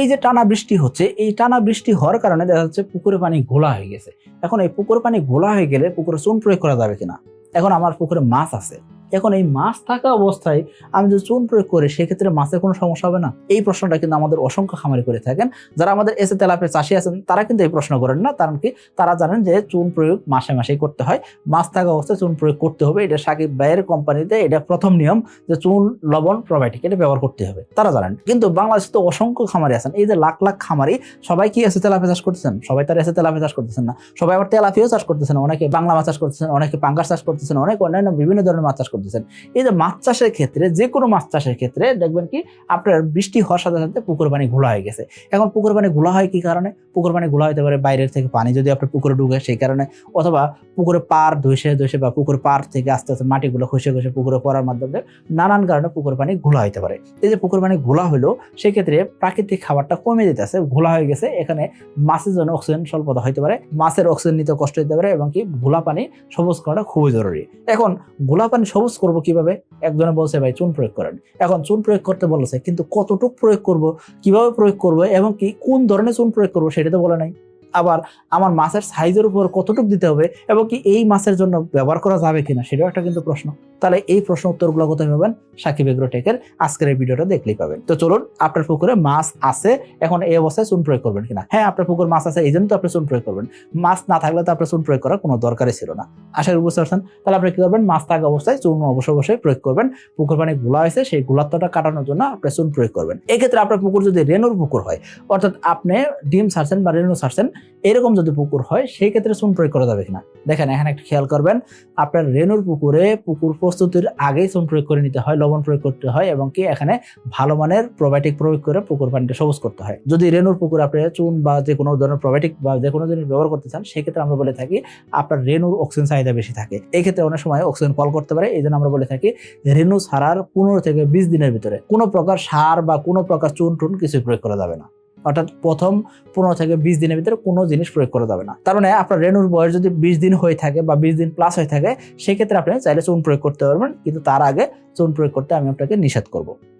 এই যে টানা বৃষ্টি হচ্ছে, এই টানা বৃষ্টি হওয়ার কারণে দেখা যাচ্ছে পুকুরে পানি ঘোলা হয়ে গেছে। এখন এই পুকুরে পানি ঘোলা হয়ে গেলে পুকুরে চুন প্রয়োগ করা যাবে কিনা? এখন আমার পুকুরে মাছ আছে। এখন এই মাছ থাকা অবস্থায় আমি যদি চুন প্রয়োগ করি, সেক্ষেত্রে মাছের কোনো সমস্যা হবে না? এই প্রশ্নটা কিন্তু আমাদের অসংখ্য খামারি করে থাকেন। যারা আমাদের এসে তেলাপে চাষি আছেন, তারা কিন্তু এই প্রশ্ন করেন না। কারণ কি? তারা জানেন যে চুন প্রয়োগ মাসে মাসেই করতে হয়। মাছ থাকা অবস্থায় চুন প্রয়োগ করতে হবে। এটা সাকিব ভাইয়ের কোম্পানিতে এটা প্রথম নিয়ম যে চুন, লবণ প্রোবায়োটিক এটা ব্যবহার করতে হবে। তারা জানেন। কিন্তু বাংলাদেশে তো অসংখ্য খামারি আছেন। এই যে লাখ লাখ খামারি, সবাই কি এসে তেলাপে চাষ করতেছেন? সবাই তার এসে তেলাপে চাষ করতেছেন না। সবাই আবার তেলাপিও চাষ করতেছেন। অনেকে বাংলা মাছ চাষ করতেছেন, অনেকে পাঙ্গাস চাষ করতেছেন, অনেক অন্যান্য বিভিন্ন ধরনের মাছ চাষ করতেছেন। এই যে মাছ চাষের ক্ষেত্রে, যে কোনো মাছ চাষের ক্ষেত্রে দেখবেন কি, আপনার বৃষ্টি হওয়ার সাথে সাথে পুকুর পানি ঘোলা হয়ে গেছে। এখন পুকুর পানি ঘোলা হয় কি কারণে? পুকুর পানি ঘোলা হতে পারে বাইরের থেকে পানি যদি আপনার পুকুরে ঢুকে সেই কারণে। অথবা পুকুরে পার ধসে ধসে বা পুকুর পার থেকে আস্তে আস্তে মাটিগুলো খসে খসে পুকুরে পড়ার মাধ্যমে নানান কারণে পুকুর পানি ঘোলা হতে পারে। এই যে পুকুর পানি ঘোলা হলো সেক্ষেত্রে প্রাকৃতিক খাবারটা কমে যেতেছে, ঘোলা হয়ে গেছে। এখানে মাছের জন্য অক্সিজেন স্বল্পতা হতে পারে, মাছের অক্সিজেন নিতে কষ্ট হতে পারে এবং কি, ঘোলা পানি সবুজ করাটা খুবই জরুরি। এখন ঘোলা পানি সবুজ করব কীভাবে? একজনে বলছে, ভাই, চুন প্রয়োগ করেন। এখন চুন প্রয়োগ করতে বলেছে, কিন্তু কতটুক প্রয়োগ করব, কীভাবে প্রয়োগ করব, এবং কি কোন ধরনের চুন প্রয়োগ করব সেটা তো বলে নাই। আবার আমার মাছের সাইজের উপর কতটুক দিতে হবে, এবং কি এই মাছের জন্য ব্যবহার করা যাবে কিনা, সেটাও একটা কিন্তু প্রশ্ন। তাহলে এই প্রশ্ন উত্তরগুলো কোথায় পাবেন সাকিব এগ্রোটেকের আজকের এই ভিডিওটা দেখলেই পাবেন। তো চলুন, আপনার পুকুরে মাছ আছে, এখন এই অবস্থায় চুন প্রয়োগ করবেন কিনা? হ্যাঁ আপনার পুকুর মাছ আছে, এই জন্য তো আপনি চুন প্রয়োগ করবেন। মাছ না থাকলে তো আপনার চুন প্রয়োগ করার কোনো দরকারই ছিল না। আশা করি বুঝতে পারছেন? তাহলে আপনি কি করবেন? মাছ থাকা অবস্থায় চুন অবশ্যই অবশ্যই প্রয়োগ করবেন। পুকুর পানি গুলা হয়েছে, সেই গুলাত্বটা কাটানোর জন্য আপনি চুন প্রয়োগ করবেন। এক্ষেত্রে আপনার পুকুর যদি রেনুর পুকুর হয়, অর্থাৎ আপনি ডিম ছাড়ছেন বা রেনু ছাড়ছেন, এরকম যদি পুকুর হয়, সেই ক্ষেত্রে চুন প্রয়োগ করা যাবে কিনা? দেখেন, এখানে একটা খেয়াল করবেন, আপনার রেনুর পুকুরে পুকুর প্রস্তুতির আগেই চুন প্রয়োগ করে নিতে হয়, লবণ প্রয়োগ করতে হয় এবং কি এখানে ভালো মানের প্রোবায়োটিক প্রয়োগ করে পুকুর পানিটা সবুজ করতে হয়। যদি রেনুর পুকুর আপনি চুন বা যে কোনো ধরনের প্রোবায়োটিক বা যে কোনো জিনিস ব্যবহার করতে চান, সেক্ষেত্রে আমরা বলে থাকি আপনার রেনুর অক্সিজেন চাহিদা বেশি থাকে। এই ক্ষেত্রে অনেক সময় অক্সিজেন কল করতে পারে, এই জন্য আমরা বলে থাকি রেনু ছাড়ার পনেরো থেকে বিশ দিনের ভিতরে কোনো প্রকার সার বা কোনো প্রকার চুন টুন কিছু প্রয়োগ করা যাবে না। অর্থাৎ প্রথম পনেরো থেকে বিশ দিনের ভিতরে কোনো জিনিস প্রয়োগ করা যাবে না। তার মানে আপনার রেনুর বয়স যদি বিশ দিন হয়ে থাকে বা বিশ দিন প্লাস হয়ে থাকে, সেক্ষেত্রে আপনি চাইলে চুন প্রয়োগ করতে পারবেন, কিন্তু তার আগে চুন প্রয়োগ করতে আমি আপনাকে নিষেধ করব।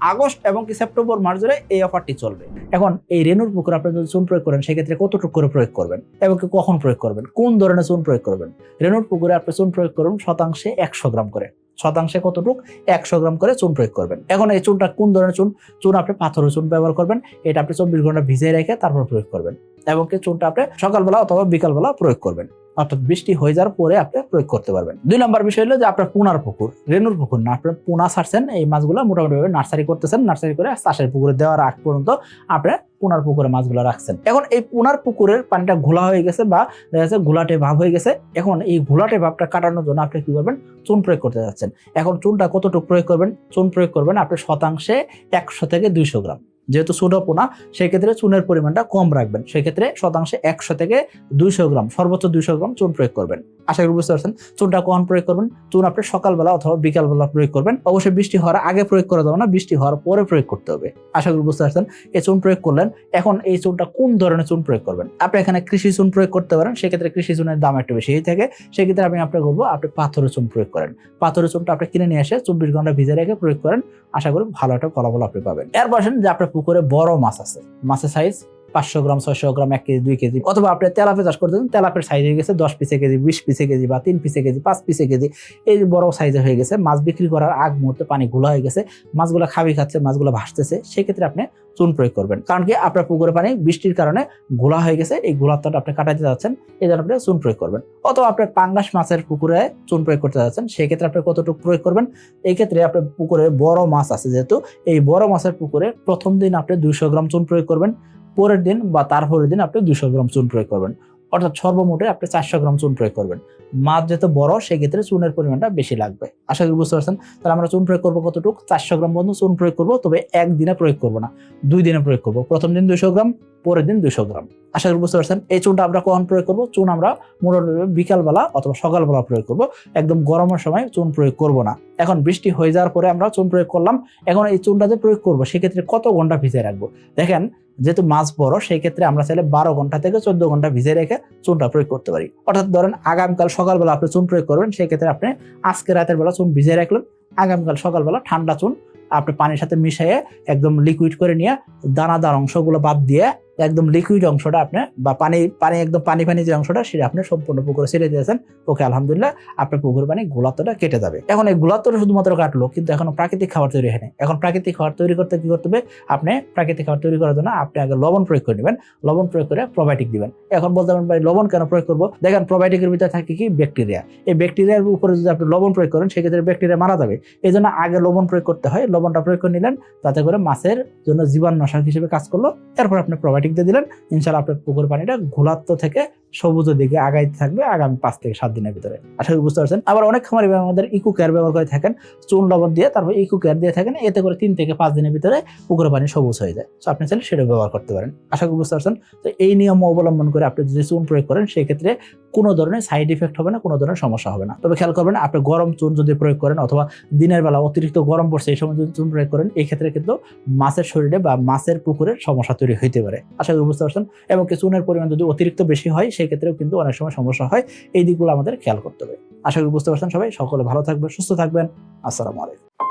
আগস্ট এবং কি সেপ্টেম্বর মাস ধরে এই অফারটি চলবে। এখন এই রেনুর পুকুর আপনি যদি চুন প্রয়োগ করেন, সেক্ষেত্রে কতটুকু করে প্রয়োগ করবেন এবং কি কখন প্রয়োগ করবেন? কোন ধরনের চুন প্রয়োগ করবেন? রেনুর পুকুরে আপনি চুন প্রয়োগ করুন শতাংশে একশো গ্রাম করে। শতাংশে কতটুক? একশো গ্রাম করে চুন প্রয়োগ করবেন। এখন এই চুনটা কোন ধরনের চুন? চুন আপনি পাথরের চুন ব্যবহার করবেন। এটা আপনি চব্বিশ ঘণ্টা ভিজিয়ে রেখে তারপর প্রয়োগ করবেন। এবং কি চুনটা আপনি সকালবেলা অথবা বিকালবেলা প্রয়োগ করবেন। অর্থাৎ বৃষ্টি হয়ে যাওয়ার পরে আপনি প্রয়োগ করতে পারবেন। দুই নম্বর বিষয় হলো যে আপনার পুনার পুকুর, রেনুর পুকুর না, আপনার পুনা ছাড়ছেন, এই মাছগুলো মোটামুটি ভাবে নার্সারি করতেছেন, নার্সারি করে চাষের পুকুরে দেওয়ার আগ পর্যন্ত আপনি পুনার পুকুরে মাছগুলো রাখছেন। এখন এই পুনার পুকুরের পানিটা ঘোলা হয়ে গেছে বা দেখা যাচ্ছে ঘোলাটে ভাব হয়ে গেছে, এখন এই ঘোলাটে ভাবটা কাটানোর জন্য আপনি কি করবেন? চুন প্রয়োগ করতে যাচ্ছেন। এখন চুনটা কতটুকু প্রয়োগ করবেন? চুন প্রয়োগ করবেন আপনি শতাংশে একশো থেকে দুইশো গ্রাম। যেহেতু ছোট পোনা, সেক্ষেত্রে চুনের পরিমাণটা কম রাখবেন। সেক্ষেত্রে শতাংশে একশো থেকে দুইশো গ্রাম, সর্বোচ্চ দুইশো গ্রাম চুন প্রয়োগ করবেন। আশা করি বুঝতে পারছেন। চুনটা কখন প্রয়োগ করবেন? চুন আপনি সকালবেলা অথবা বিকালবেলা প্রয়োগ করবেন। অবশ্যই বৃষ্টি হওয়ার আগে প্রয়োগ করা যাবে না, বৃষ্টি হওয়ার পরে প্রয়োগ করতে হবে। আশা করি বুঝতে পারছেন। এই চুন প্রয়োগ করলেন, এখন এই চুনটা কোন ধরনের চুন প্রয়োগ করবেন? আপনি এখানে কৃষি চুন প্রয়োগ করতে পারেন, সেক্ষেত্রে কৃষি চুনের দাম একটু বেশি হয়ে থাকে। সেক্ষেত্রে আমি আপনাকে বলব, আপনি পাথরের চুন প্রয়োগ করেন। পাথরের চুনটা আপনি কিনে নিয়ে এসে চব্বিশ ঘণ্টা ভিজে রেখে প্রয়োগ করেন। আশা করি ভালো একটা ফলাফল আপনি পাবেন। এরপর আসেন যে আপনার পুকুরে বড় মাছ আছে। মাছের সাইজ পাঁচশো গ্রাম, ছয়শো গ্রাম, এক কেজি, দুই কেজি, অথবা আপনি তেলাপে চাষ করতেছেন তেলাপের সাইজ হয়ে গেছে দশ পিসে কেজি, বিশ পিসে কেজি বা তিন পিসে কেজি, পাঁচ পিসে কেজি, এই বড় সাইজে হয়ে গেছে। মাছ বিক্রি করার আগ মুহূর্তে পানি গুলা হয়ে গেছে। মাছগুলো খাবি খাচ্ছে, মাছগুলো ভাসতেছে, সেক্ষেত্রে আপনি চুন প্রয়োগ করবেন। কারণ কি, আপনার পুকুরে পানি বৃষ্টির কারণে ঘোলা হয়ে গেছে, এই ঘোলাত্বটা আপনি কাটাতে যাচ্ছেন, এই জন্য আপনি চুন প্রয়োগ করবেন। অথবা আপনার পাঙ্গাস মাছের পুকুরে চুন প্রয়োগ করতে যাচ্ছেন, সেক্ষেত্রে আপনি কতটুকু প্রয়োগ করবেন এই ক্ষেত্রে আপনার পুকুরে বড় মাছ আছে যেহেতু, এই বড় মাছের পুকুরে প্রথম দিন আপনি দুইশো গ্রাম চুন প্রয়োগ করবেন। পরের দিন বা তারপরের দিন আপনি দুশো গ্রাম চুন প্রয়োগ করবেন। অর্থাৎ সর্বমোটে আপনি চারশো গ্রাম চুন প্রয়োগ করবেন। মাছ যেহেতু বড়, সেক্ষেত্রে চুনের পরিমাণটা বেশি লাগবে। আশা করি বুঝতে পারছেন? তাহলে আমরা চুন প্রয়োগ করব কতটুকু? চারশো গ্রাম পর্যন্ত চুন প্রয়োগ করব, তবে একদিনে প্রয়োগ করব না, দুই দিনে প্রয়োগ করব। প্রথম দিন দুশো গ্রাম পরের দিন দুইশো গ্রাম। আশা করি বুঝতে পারছেন, এই চুনটা আমরা কখন প্রয়োগ করব? চুন আমরা মোটামুটি বিকালবেলা অথবা সকালবেলা প্রয়োগ করব। একদম গরমের সময় চুন প্রয়োগ করব না। এখন বৃষ্টি হয়ে যাওয়ার পরে আমরা চুন প্রয়োগ করলাম। এখন এই চুনটা যে প্রয়োগ করব, সেক্ষেত্রে কত ঘণ্টা ভিজিয়ে রাখব? দেখেন, যেহেতু মাছ বড় সেই ক্ষেত্রে আমরা চাইলে বারো ঘণ্টা থেকে চোদ্দ ঘণ্টা ভিজে রেখে চুনটা প্রয়োগ করতে পারি। অর্থাৎ ধরেন আগামীকাল সকালবেলা আপনি চুন প্রয়োগ করবেন সেই ক্ষেত্রে আপনি আজকে রাতের বেলা চুন ভিজে রাখলেন। আগামীকাল সকালবেলা ঠান্ডা চুন আপনি পানির সাথে মিশিয়ে একদম লিকুইড করে নিয়ে দানাদার অংশগুলো বাদ দিয়ে একদম লিকুইড অংশটা আপনি বা পানি পানি একদম পানি পানি যে অংশটা, সেটা আপনি সম্পূর্ণ পুকুরে ছেড়ে দিয়েছেন ওকে, আলহামদুলিল্লাহ, আপনার পুকুর পানি গোলাত্তটা কেটে যাবে। এখন এই গোলাত্তটা শুধুমাত্র কাটলো, কিন্তু এখন প্রাকৃতিক খাবার তৈরি হয়নি। এখন প্রাকৃতিক খাবার তৈরি করতে কি করতে হবে? আপনি প্রাকৃতিক খাবার তৈরি করার জন্য আপনি আগে লবণ প্রয়োগ করে নেবেন। লবণ প্রয়োগ করে প্রোবায়োটিক দিবেন। এখন বলতে পারেন ভাই, লবণ কেন প্রয়োগ করব? দেখেন প্রোবায়োটিকের ভিতরে থাকে কি? ব্যাকটেরিয়া এই ব্যাকটেরিয়ার উপরে যদি আপনি লবণ প্রয়োগ করেন, সেক্ষেত্রে ব্যাকটেরিয়া মারা যাবে। এই জন্য আগে লবণ প্রয়োগ করতে হয়। লবণটা প্রয়োগ করে নিলেন, তাতে করে মাছের জন্য জীবাণুনাশক হিসেবে কাজ করল। এরপর আপনি প্রোবায়োটিক দিয়ে দিলেন ইনশাল্লাহ আপনার পুকুর পানিটা ঘোলাত্ম থেকে সবুজের দিকে আগাইতে থাকবে আগামী পাঁচ থেকে সাত দিনের ভিতরে। আশা করি বুঝতে পারছেন। আবার অনেক খামারি আমাদের ইকো কেয়ার ব্যবহার করে থাকেন, চুন লবণ দিয়ে, তারপর ইকো কেয়ার দিয়ে থাকেন, এতে করে তিন থেকে পাঁচ দিনের ভিতরে পুকুরের পানি সবুজ হয়ে যায়। তো আপনি চাইলে সেটা ব্যবহার করতে পারেন। আশা করি বুঝতে পারছেন। তো এই নিয়ম অবলম্বন করে আপনি যদি চুন প্রয়োগ করেন, সেক্ষেত্রে কোনো ধরনের সাইড ইফেক্ট হবে না, কোনো ধরনের সমস্যা হবে না। তবে খেয়াল করবেন, আপনি গরম চুন যদি প্রয়োগ করেন অথবা দিনের বেলা অতিরিক্ত গরম পড়ছে, এই সময় যদি চুন প্রয়োগ করেন এই ক্ষেত্রে কিন্তু মাছের শরীরে বা মাছের পুকুরের সমস্যা তৈরি হইতে পারে। আশা করি বুঝতে পারছেন। এবং কিছু উনের পরিমাণ যদি অতিরিক্ত বেশি হয় সেই ক্ষেত্রেও কিন্তু অনেক সময় সমস্যা হয়। এই দিকগুলো আমাদের খেয়াল করতে হবে। আশা করি বুঝতে পারছেন সবাই। সকলে ভালো থাকবেন, সুস্থ থাকবেন। আসসালামু আলাইকুম।